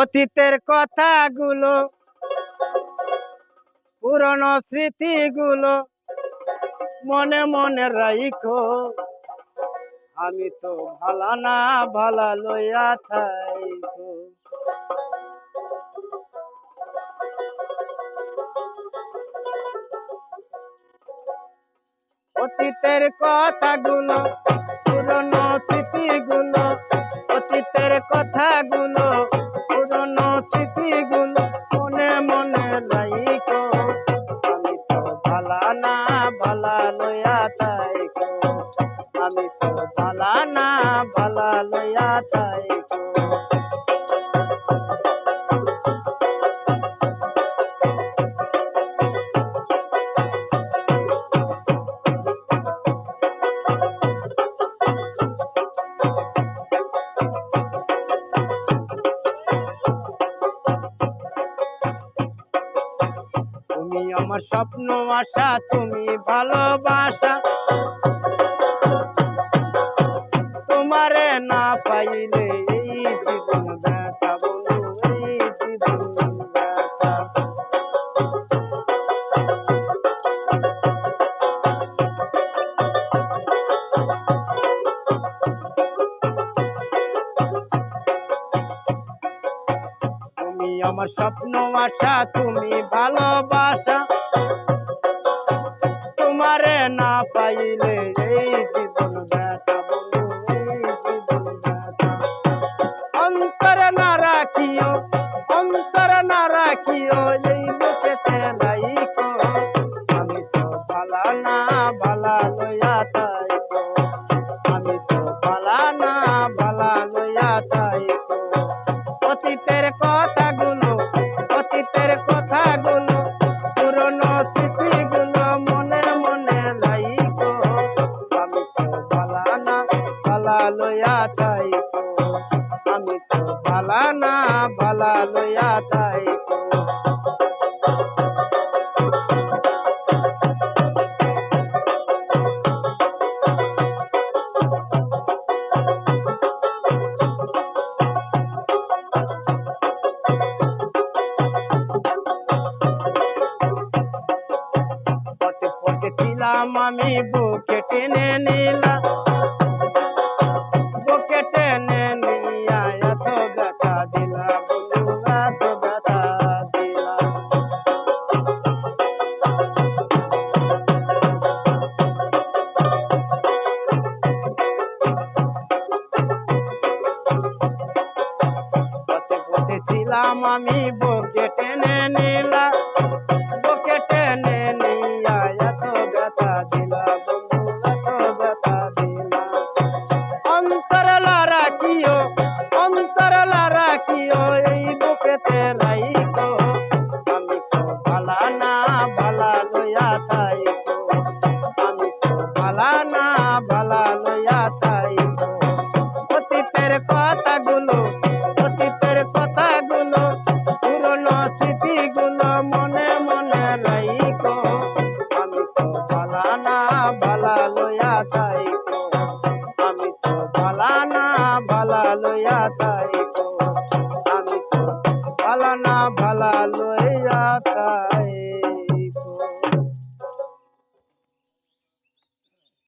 অতীতের কথাগুলো, পুরনো স্মৃতিগুলো মনে মনে রাইখো। আমি তো ভালা না, ভালা লইয়া থাইকো। অতীতের কথাগুলো, পুরনো স্মৃতিগুলো, অতীতের কথাগুলো না ভালা লয়া তাই আমি তো ভালা না ভালা লয়া তাইকো আমার স্বপ্ন, আশা তুমি ভালোবাসা। তোমারে না পাইলে এই জীবন ব্যথা এই জীবন ব্যথা। আমার স্বপ্ন, আশা তুমি ভালোবাসা। তোমারে না পাইলে এই জীবন ব্যথা অন্তর না রাখিও, অন্তর না রাখিও, এই বুকেতে রাইকো আমি তো ভালা না ভালা লইয়া তাইকো আমি তো ভালা না ভালা লইয়া তাইকো অতীতের কথাগুলো তো ভালা না ভালা লইয়া তাইকো পথে পথে ছিলাম আমি বুকে টেনে নিলাম পথে ছিলাম আমি বুকে টেনে নিলাম বুকে টেনে নিয়া এত ব্যথা দিলা বন্ধু এত ব্যথা দিলা অন্তর রাখিও অন্তর রাখিও এই বুকেতে রাইকো আমি তো ভালা না ভালা লইয়া থাইকো আমি তো ভালা না আমি তো ভালা ভালা লইয়া তাই আমি তো ভালা ভালা লইয়া থাইকো